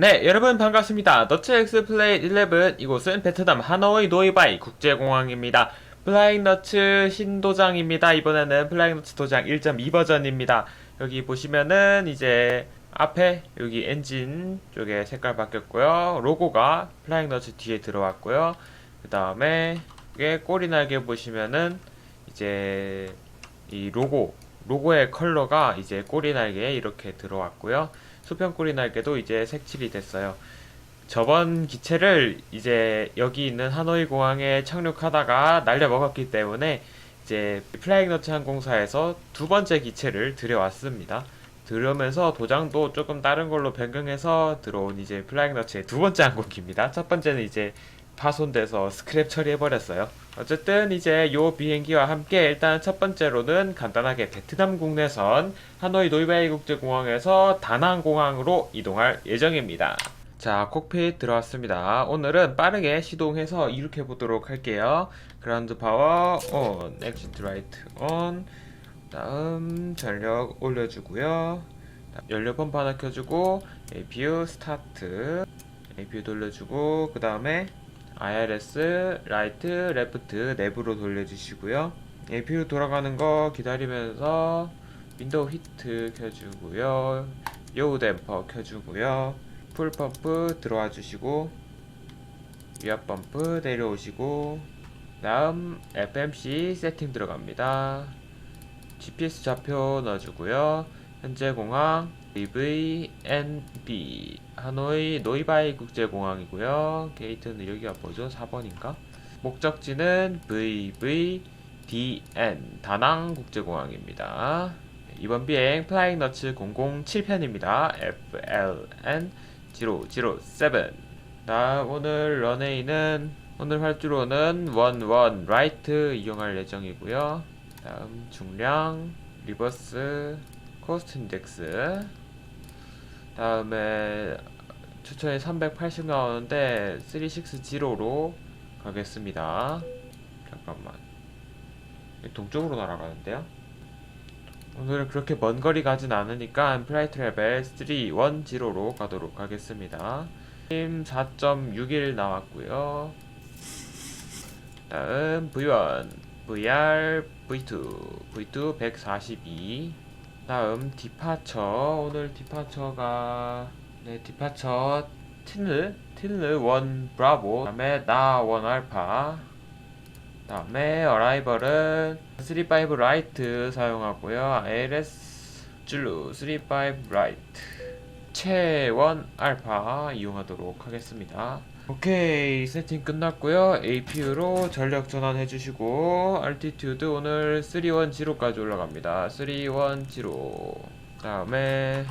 네, 여러분 반갑습니다. 너츠 엑스 플레이 11 이곳은 베트남 하노이 노이바이 국제공항입니다. 플라잉 너츠 신도장입니다. 이번에는 플라잉 너츠 도장 1.2 버전입니다. 여기 보시면은 이제 앞에 여기 엔진 쪽에 색깔 바뀌었고요. 로고가 플라잉 너츠 뒤에 들어왔고요. 그 다음에 이게 꼬리 날개 보시면은 이제 이 로고 로고의 컬러가 이제 꼬리 날개에 이렇게 들어왔고요. 수평 꼬리 날개도 이제 색칠이 됐어요. 저번 기체를 이제 여기 있는 하노이 공항에 착륙하다가 날려 먹었기 때문에 이제 플라잉 너츠 항공사에서 두 번째 기체를 들여왔습니다. 들여오면서 도장도 조금 다른 걸로 변경해서 들어온 이제 플라잉 너츠의 두 번째 항공기입니다. 첫 번째는 이제 파손돼서 스크랩 처리해버렸어요. 어쨌든 이제 요 비행기와 함께 일단 첫 번째로는 간단하게 베트남 국내선 하노이 노이바이 국제공항에서 다낭 공항으로 이동할 예정입니다. 자, 콕핏 들어왔습니다. 오늘은 빠르게 시동해서 이륙해 보도록 할게요. 그라운드 파워 온, 엑시트 라이트 온, 다음 전력 올려주고요. 연료 펌프 하나 켜주고 APU 스타트, APU 돌려주고 그 다음에 IRS 라이트 레프트 내부로 돌려주시고요. APU 돌아가는 거 기다리면서 윈도우 히트 켜주고요. 요우 댐퍼 켜주고요. 풀 펌프 들어와 주시고 위압 펌프 내려오시고 다음 FMC 세팅 들어갑니다. GPS 좌표 넣어주고요. 현재 공항 VVNB 하노이 노이바이 국제공항이고요. 게이트는 여기가 뭐죠? 4번인가? 목적지는 VVDN 다낭 국제공항입니다. 이번 비행 플라잉 너츠 007편입니다. FLN 007. 나 오늘 런웨이는 오늘 활주로는 11 라이트 이용할 예정이고요. 다음 중량, 리버스, 코스트 인덱스. 다음에 추천이 380 나오는데 360로 가겠습니다. 잠깐만. 동쪽으로 날아가는데요? 오늘은 그렇게 먼 거리 가진 않으니까 플라이 트 레벨 310로 가도록 하겠습니다. 힘 4.61 나왔고요. 다음 V1, VR, V2, V2 142. 다음 디파처. 오늘 디파처가 네 디파처 틴르 틴르 1 브라보. 다음에 나1 알파. 다음에 어라이벌은 35 라이트 사용하고요. ALS 줄루 35 라이트. 채원 알파 이용하도록 하겠습니다 오케이 세팅 끝났고요. APU로 전력 전환 해 주시고 알티튜드 오늘 310까지 올라갑니다. 310 다음에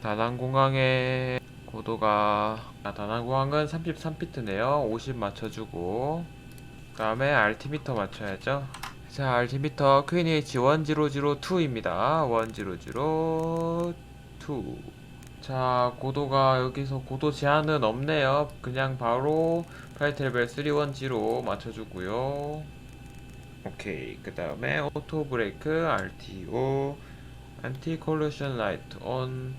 다낭공항의 고도가 아, 다낭공항은 33피트네요. 50 맞춰주고. 그 다음에 알티미터 맞춰야죠. 자 알티미터 QNH1002입니다. 1002 자 고도가 여기서 고도 제한은 없네요 그냥 바로 프라이트 레벨 310 맞춰주고요 오케이 그 다음에 오토 브레이크 RTO 안티 콜루션 라이트 온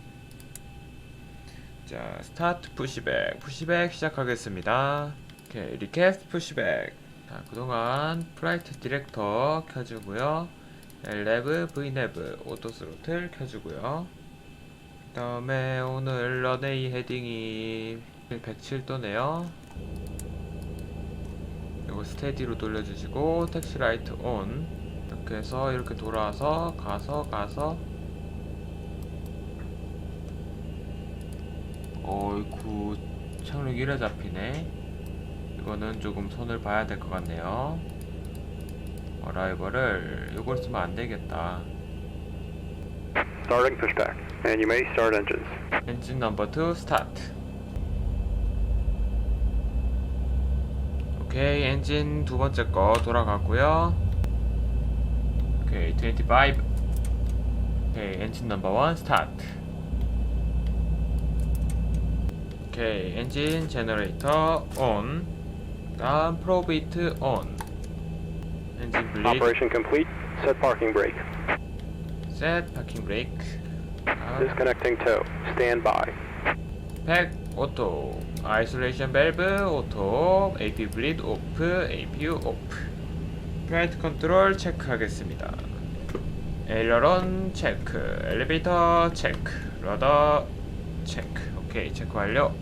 자, 스타트 푸시백. 푸시백 시작하겠습니다. 오케이, 리퀘스트 푸시백. 자, 그동안 프라이트 디렉터 켜주고요. L-Nav, V-Nav, 오토 스로틀 켜주고요. 그 다음에 오늘 런웨이 헤딩이 107도네요. 이거 스테디로 돌려주시고, 택시 라이트 온. 이렇게 해서 이렇게 돌아와서, 가서, 가서, 어이쿠 착륙 1회 잡히네 이거는 조금 손을 봐야 될 것 같네요 어라이벌을 이걸 쓰면 안 되겠다 Starting pushback, and you may start engines. 엔진 넘버 2 스타트 오케이 엔진 두 번째 거 돌아가고요 오케이 25 오케이 엔진 넘버 1 스타트 오케이 엔진 제너레이터 온 다음 프로비트 온 엔진 블릿 Operation complete. Set parking brake. 셋 파킹 브레이크 다음 Disconnecting tow. Stand by. 팩 오토 아이솔레이션 밸브 오토 AP 블리드 오프 APU 오프 플라이트 컨트롤 체크하겠습니다. 에일러런 체크 엘리베이터 체크 러더 체크 오케이 체크 완료.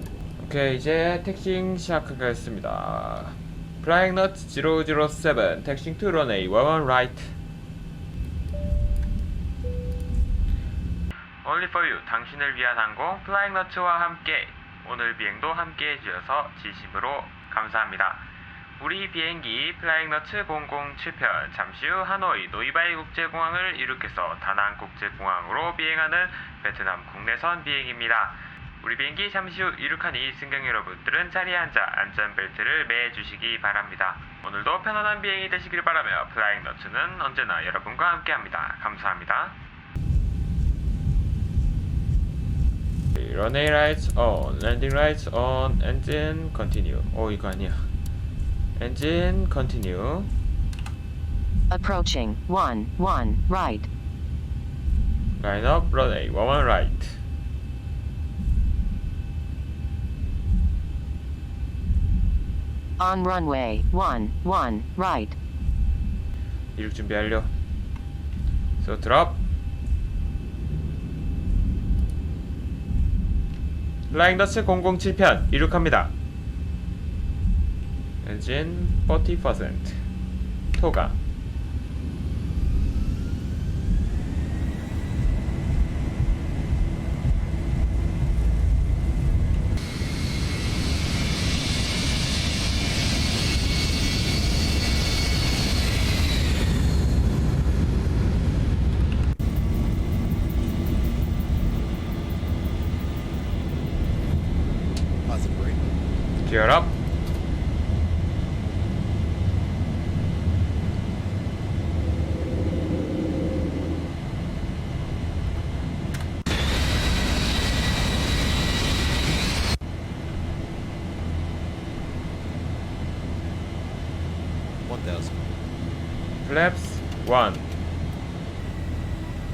오케이 이제 택싱 시작하겠습니다. 플라잉 너트 007 택싱 투 런웨이 11 라이트 Only for you 당신을 위한 항공 플라잉 너츠와 함께 오늘 비행도 함께 해주셔서 진심으로 감사합니다 우리 비행기 플라잉 너츠 007편 잠시 후 하노이 노이바이 국제공항을 이륙해서 다낭 국제공항으로 비행하는 베트남 국내선 비행입니다. 우리 비행기 잠시 후 이륙하니 승객 여러분들은 자리에 앉아 안전벨트를 매주시기 바랍니다. 오늘도 편안한 비행이 되시길 바라며 플라잉 너츠는 언제나 여러분과 함께합니다. 감사합니다. Runway lights on, landing lights on, engine continue. 어 이거 아니야. Engine continue. Approaching. 1 1 right. Line up, runway, one one right. On runway. 1 1 right. 이륙 준비 완료. So drop. Dutch 007편 이륙합니다. 엔진 40% 토가 Thousand. 플랩스 1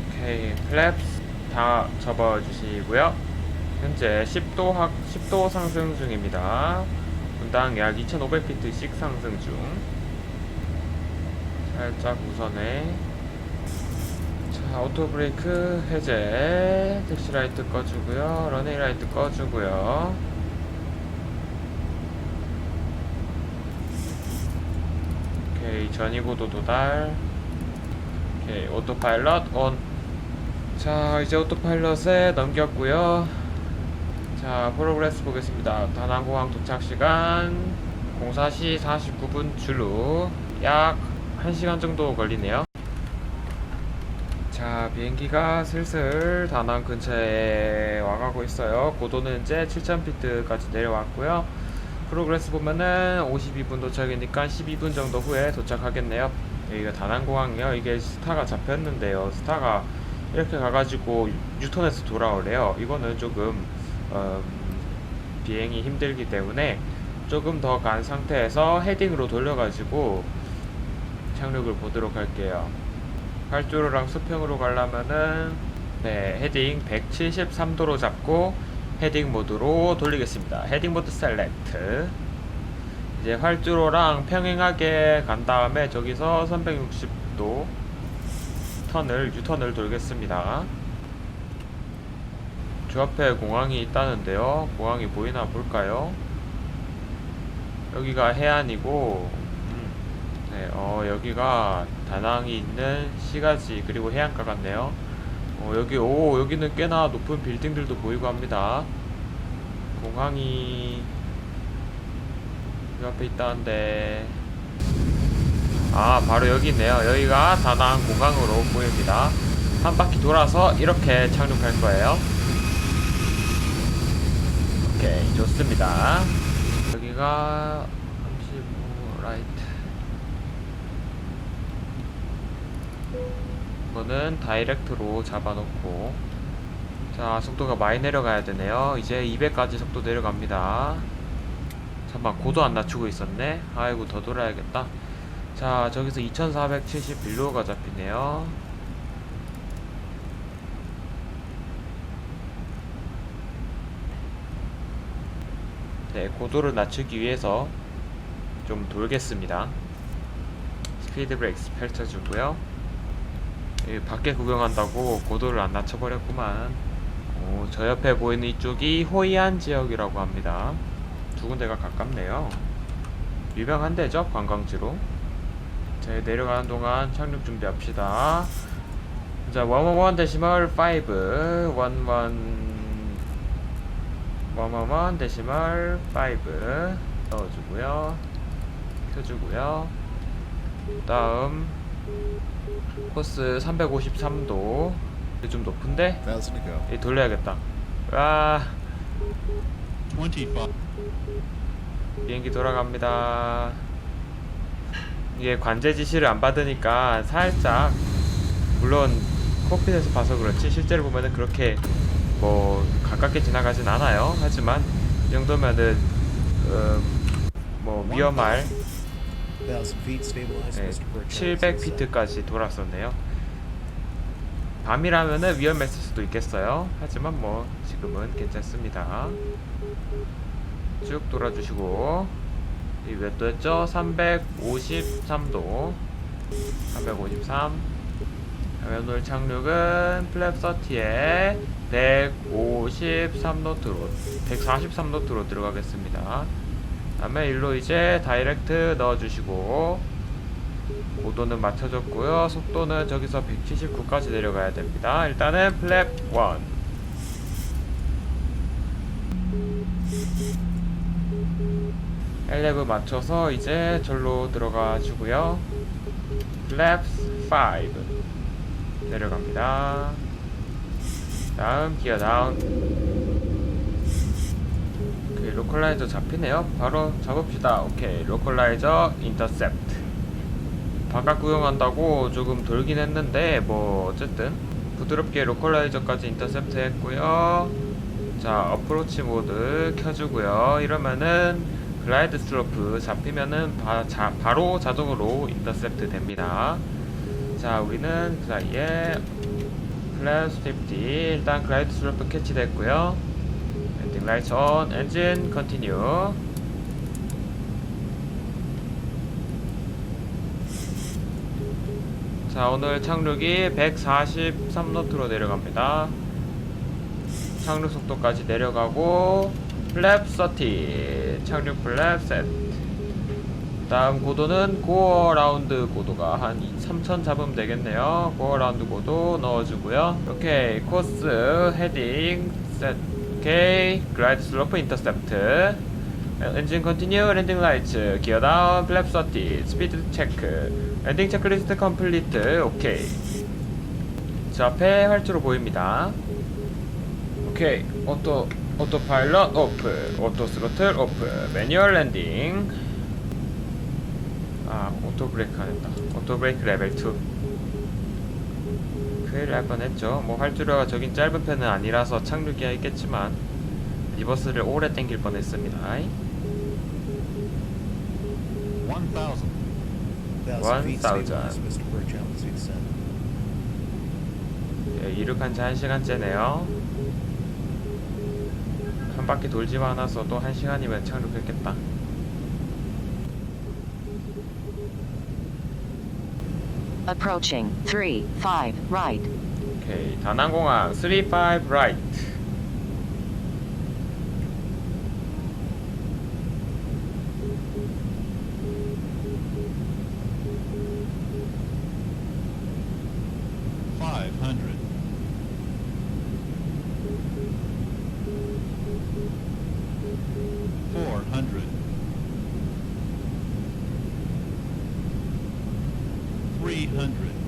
오케이 플랩스 다 접어주시고요. 현재 10도 확 10도 상승 중입니다. 분당 약 2500피트씩 상승 중. 살짝 우선에. 자 오토 브레이크 해제. 택시 라이트 꺼주고요. 런웨이 라이트 꺼주고요 오케이 전이고도 도달 오케이 오토파일럿 온. 자 이제 오토파일럿에 넘겼고요. 자 프로그레스 보겠습니다. 다낭공항 도착 시간 04시 49분 출루 약 1시간 정도 걸리네요. 자 비행기가 슬슬 다낭 근처에 와가고 있어요. 고도는 이제 7000피트까지 내려왔고요. 프로그레스 보면은 52분 도착이니까 12분 정도 후에 도착하겠네요. 여기가 다낭공항이요. 이게 스타가 잡혔는데요. 스타가 이렇게 가가지고 유턴해서 돌아오래요. 이거는 조금 음, 비행이 힘들기 때문에 조금 더 간 상태에서 헤딩으로 돌려가지고 착륙을 보도록 할게요. 활주로랑 수평으로 가려면은 네 헤딩 173도로 잡고 헤딩 모드로 돌리겠습니다. 헤딩 모드 셀렉트. 이제 활주로랑 평행하게 간 다음에 저기서 360도 턴을 유턴을 돌겠습니다. 주 앞에 공항이 있다는데요. 공항이 보이나 볼까요? 여기가 해안이고, 음, 네, 어, 여기가 다낭이 있는 시가지 그리고 해안가 같네요. 어, 여기, 오, 여기는 꽤나 높은 빌딩들도 보이고 합니다. 공항이 이 앞에 있다는데. 아, 바로 여기 있네요. 여기가 다낭 공항으로 보입니다. 한 바퀴 돌아서 이렇게 착륙할 거예요. 오케이, 좋습니다. 여기가 35 라이트. 이 거는 다이렉트로 잡아놓고. 자 속도가 많이 내려가야 되네요. 이제 200까지 속도 내려갑니다. 잠깐 고도 안 낮추고 있었네. 아이고 더 돌아야겠다. 자 저기서 2470 빌로우가 잡히네요. 네, 고도를 낮추기 위해서 좀 돌겠습니다. 스피드 브레이크 펼쳐주고요. 이 밖에 구경한다고 고도를 안 낮춰버렸구만. 오, 저 옆에 보이는 이쪽이 호이안 지역이라고 합니다. 두 군데가 가깝네요. 유명한 데죠, 관광지로. 자, 내려가는 동안 착륙 준비합시다. 자, 111 데시멀 5, 11, 111 데시멀 5 넣어주고요. 켜주고요. 다음 코스 353도 좀 높은데? Thousand to go. 이 돌려야겠다. 아 25. 비행기 돌아갑니다. 이게 관제 지시를 안 받으니까 살짝 물론 콕핏에서 봐서 그렇지 실제로 보면은 그렇게 뭐 가깝게 지나가진 않아요. 하지만 이 정도면은 음, 뭐 위험할. 네, Mr. Burchell. 700피트까지 돌았었네요. 밤이라면은 위험했을 수도 있겠어요. 하지만 뭐 지금은 괜찮습니다. 쭉 돌아주시고 이 몇 도였죠? 353도 353 오늘 착륙은 플랩 30에 153노트로 143노트로 들어가겠습니다. 다음에 일로 이제 다이렉트 넣어주시고 고도는 맞춰졌고요. 속도는 저기서 179까지 내려가야 됩니다. 일단은 플랩 1 11 맞춰서 이제 절로 들어가 주고요. 플랩 5 내려갑니다. 다음 기어 다운 로컬라이저 잡히네요. 바로 잡읍시다. 오케이. 로컬라이저 인터셉트. 바깥 구경한다고 조금 돌긴 했는데 뭐 어쨌든 부드럽게 로컬라이저까지 인터셉트 했고요. 자 어프로치 모드 켜주고요. 이러면은 글라이드 슬로프 잡히면은 바, 자, 바로 자동으로 인터셉트 됩니다. 자 우리는 그 사이에 플래스 50 일단 글라이드 슬로프 캐치됐고요 엔딩 라이트 온 엔진 컨티뉴 자 오늘 착륙이 143노트로 내려갑니다. 착륙 속도까지 내려가고 플랩 30 착륙 플랩 셋 다음 고도는 고어 라운드 고도가 한 3000 잡으면 되겠네요. 고어 라운드 고도 넣어주고요. 오케이 코스 헤딩 셋 오케이 글라이드 슬로프 인터셉트 엔진 컨티뉴 랜딩 라이트 기어 다운 플랩 30 스피드 체크 엔딩 체크리스트 컴플리트 오케이 저 앞에 활주로 보입니다. 오케이 오토 오토 파일럿 오프 오토 스로틀 오프 매뉴얼 랜딩 아 오토 브레이크 안 했다. 오토 브레이크 레벨 2 큰일 날 뻔했죠 뭐 활주로가 저긴 짧은 편은 아니라서 착륙이야 했겠지만 리버스를 오래 당길 뻔했습니다 1,000. Thousand feet 1,000. stabilized. Mr. Burchell. As we said. 예, 이륙한 지 1시간째네요 한 바퀴 돌지만 않았어도 1시간이면 착륙했겠다 Approaching. 3, 5, right. 오케이 다낭공항 35 right 800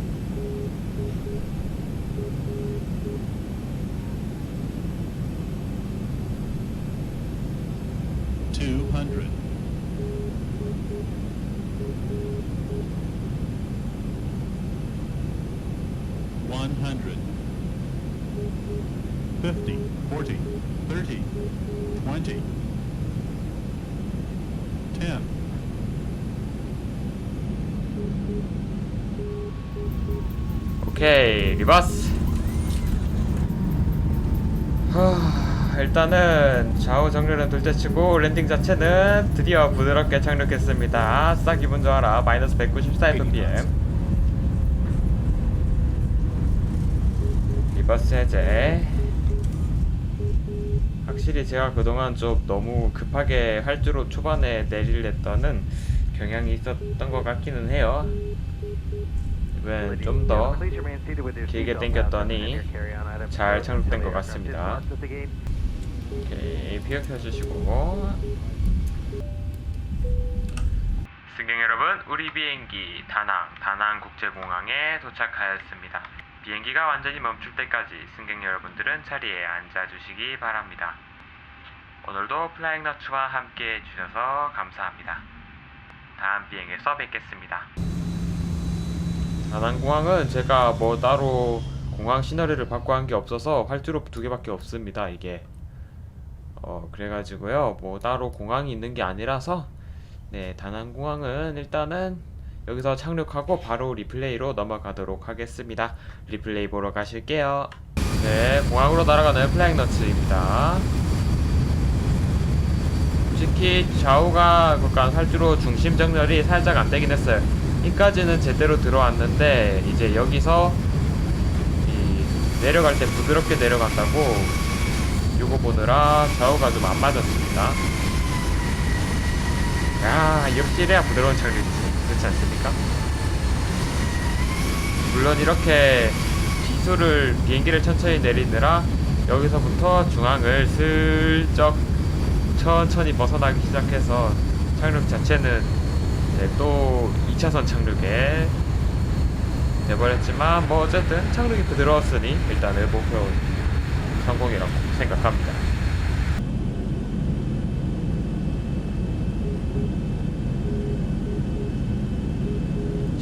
오케이 리버스 하, 일단은 좌우 정렬은 둘째치고 랜딩 자체는 드디어 부드럽게 착륙했습니다. 아싸 기분 좋아라. 마이너스 194 fpm. 리버스 해제. 확실히 제가 그동안 좀 너무 급하게 활주로 초반에 내릴랬더는 경향이 있었던 것 같기는 해요. 이번엔 좀더 길게 당겼더니 잘 착륙된 것 같습니다. 오케이, 비어 켜주시고. 승객 여러분, 우리 비행기 다낭, 다낭 국제공항에 도착하였습니다. 비행기가 완전히 멈출 때까지 승객 여러분들은 자리에 앉아주시기 바랍니다. 오늘도 플라잉 너츠와 함께 해주셔서 감사합니다. 다음 비행에서 뵙겠습니다. 다낭공항은 제가 뭐 따로 공항 시너리를 받고 한게 없어서 활주로 두 개밖에 없습니다. 이게 어 그래가지고요 뭐 따로 공항이 있는 게 아니라서 네 다낭공항은 일단은 여기서 착륙하고 바로 리플레이로 넘어가도록 하겠습니다. 리플레이 보러 가실게요. 네 공항으로 날아가는 플라잉너츠입니다. 솔직히 좌우가 그러니까 활주로 중심 정렬이 살짝 안 되긴 했어요. 이까지는 제대로 들어왔는데 이제 여기서 이 내려갈 때 부드럽게 내려간다고 요거 보느라 좌우가 좀 안 맞았습니다. 야 역시 이래야 부드러운 착륙이지 그렇지 않습니까? 물론 이렇게 비수를 비행기를 천천히 내리느라 여기서부터 중앙을 슬쩍 천천히 벗어나기 시작해서 착륙 자체는 이제 또 2차선 착륙에 돼버렸지만 뭐 어쨌든 착륙이 부드러웠으니 일단은 목표 성공이라고 생각합니다.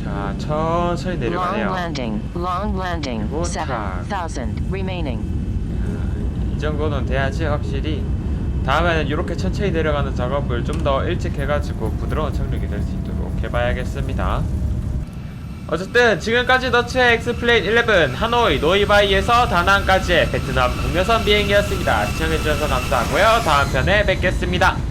자 천천히 Long 내려가네요. landing. Long landing. Good track. 7,000 remaining. 이 정도는 돼야지 확실히 다음에는 이렇게 천천히 내려가는 작업을 좀 더 일찍 해가지고 부드러운 착륙이 될 수 있도록 해봐야겠습니다. 어쨌든 지금까지 너츠 엑스플레인 11 하노이 노이바이에서 다낭까지의 베트남 국내선 비행이었습니다. 시청해주셔서 감사하고요. 다음 편에 뵙겠습니다.